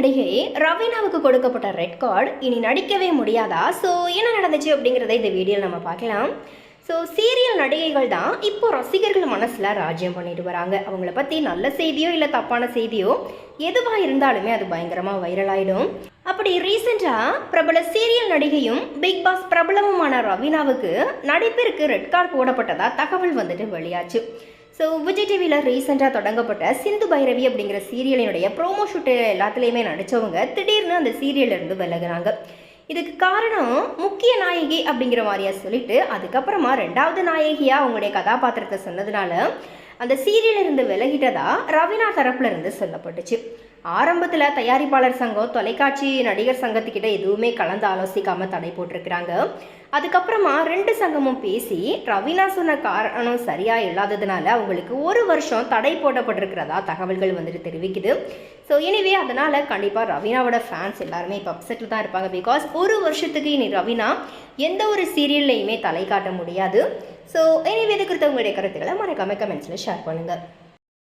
நடிகை ரவீனாவுக்கு கொடுக்கப்பட்ட red card இனி நடிக்கவே முடியாதா? ஸோ என்ன நடந்துச்சு அப்படிங்கிறத இந்த வீடியோவில் நம்ம பார்க்கலாம். ஸோ சீரியல் நடிகைகள் தான் இப்போ ரசிகர்கள் மனசில் ராஜ்யம் பண்ணிட்டு வராங்க. அவங்கள பற்றி நல்ல செய்தியோ இல்லை தப்பான செய்தியோ எதுவாக இருந்தாலுமே அது பயங்கரமாக வைரல் ஆகிடும் அப்படி ரீசெண்டாக பிரபல சீரியல் நடிகையும் பிக் பாஸ் பிரபலமுமான ரவீனாவுக்கு நடிப்பிற்கு ரெட் கார்டு போடப்பட்டதாக தகவல் வந்துட்டு வெளியாச்சு. ஸோ விஜய் டிவியில் ரீசெண்டாக தொடங்கப்பட்ட சிந்து பைரவி அப்படிங்கிற சீரியலினுடைய ப்ரோமோ ஷூட்டு எல்லாத்துலேயுமே நடித்தவங்க திடீர்னு அந்த சீரியல்ல இருந்து விலகுறாங்க. இதுக்கு காரணம் முக்கிய நாயகி அப்படிங்கிற மாதிரியா சொல்லிட்டு அதுக்கப்புறமா ரெண்டாவது நாயகியாக அவங்களுடைய கதாபாத்திரத்தை சொன்னதுனால அந்த சீரியல் இருந்து விலகிட்டதா ரவினா தரப்புல இருந்து சொல்லப்பட்டுச்சு. ஆரம்பத்தில் தயாரிப்பாளர் சங்கம் தொலைக்காட்சி நடிகர் சங்கத்துக்கிட்ட எதுவுமே கலந்து ஆலோசிக்காம தடை போட்டிருக்கிறாங்க. அதுக்கப்புறமா ரெண்டு சங்கமும் பேசி ரவீனா சொன்ன காரணம் சரியா இல்லாததுனால அவங்களுக்கு ஒரு வருஷம் தடை போடப்பட்டிருக்கிறதா தகவல்கள் வந்துட்டு தெரிவிக்குது. ஸோ எனிவே அதனால கண்டிப்பாக ரவீனாவோட ஃபேன்ஸ் எல்லாருமே இப்போ அப்செட்டில் தான் இருப்பாங்க. பிகாஸ் ஒரு வருஷத்துக்கு இனி ரவீனா எந்த ஒரு சீரியல்லையுமே தலை காட்ட முடியாது. ஸோ எனிவே இது குறித்த உங்களுடைய கருத்துக்களை மறக்காமல் கமெண்ட்ஸில் ஷேர் பண்ணுங்கள்